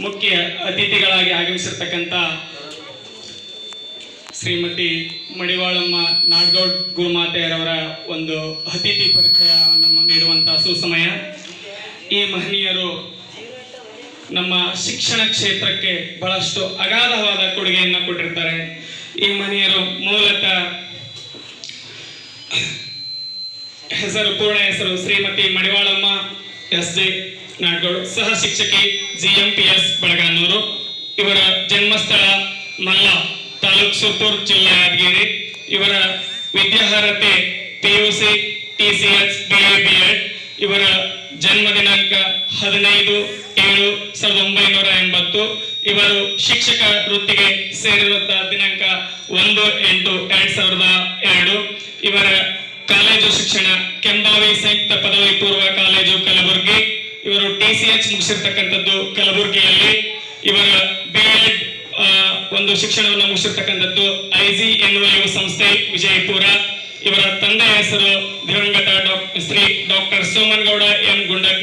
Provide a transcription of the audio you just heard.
ಮುಖ್ಯ ಅತಿಥಿಗಳಾಗಿ ಆಗಮಿಸಿರ್ತಕ್ಕಂಥ ಶ್ರೀಮತಿ ಮಡಿವಾಳಮ್ಮ ನಾಡಗೌಡ್ ಗುರುಮಾತೆಯರವರ ಒಂದು ಅತಿಥಿ ಪರಿಚಯವನ್ನು ನೀಡುವಂತಹ ಸುಸಮಯ. ಈ ಮಹನೀಯರು ನಮ್ಮ ಶಿಕ್ಷಣ ಕ್ಷೇತ್ರಕ್ಕೆ ಬಹಳಷ್ಟು ಅಗಾಧವಾದ ಕೊಡುಗೆಯನ್ನು ಕೊಟ್ಟಿರ್ತಾರೆ. ಈ ಮಹನೀಯರು ಮೂಲತಃ ಹೆಸರು, ಪೂರ್ಣ ಹೆಸರು ಶ್ರೀಮತಿ ಮಡಿವಾಳಮ್ಮ. ಎಸ್ ಜೆ ನಾಡ್ಗೋಡು, ಸಹ ಶಿಕ್ಷಕಿ ಜಿಎಂಪಿಎಸ್ ಬಳಗಾನೂರು ಇವರ ಜನ್ಮಸ್ಥಳ ಮಲ್ಲ ತಾಲೂಕ್ ಸುತ್ತೂರು ಜಿಲ್ಲೆ ಯಾದಗಿರಿ. ಇವರ ವಿದ್ಯಾರ್ಹತೆ ಪಿಯುಸಿ ಟಿಸಿಎಸ್ ಬಿಎ. ಬಿಎಡ್ ಇವರ ಜನ್ಮ ದಿನಾಂಕ ಹದಿನೈದು ಏಳು ಸಾವಿರದ ಒಂಬೈನೂರ ಎಂಬತ್ತು. ಇವರು ಶಿಕ್ಷಕ ವೃತ್ತಿಗೆ ಸೇರಿರುವಂತಹ ದಿನಾಂಕ ಒಂದು ಎಂಟು ಎರಡ್ ಸಾವಿರದ ಎರಡು. ಇವರ ಕಾಲೇಜು ಶಿಕ್ಷಣ, ಕೆಂಬಾವಿ ಸಂಯುಕ್ತ ಪದವಿ ಪೂರ್ವ ಕಾಲೇಜು, ಕಲಬುರಗಿ ಟಿಸಿಎಚ್ ಮುಗಿಸಿರ್ತಕ್ಕಂಥದ್ದು ಕಲಬುರಗಿಯಲ್ಲಿ. ಇವರ ಬಿ ಎಡ್ ಒಂದು ಶಿಕ್ಷಣವನ್ನು ಮುಗಿಸಿರ್ತಕ್ಕಂಥದ್ದು ಐಜಿ ಎನ್ನುವ ಯುವ ಸಂಸ್ಥೆ ವಿಜಯಪುರ. ಇವರ ತಂದೆಯ ಹೆಸರು ದಿವಂಗತ doctor Shri doctor Somanagouda M Gundaknal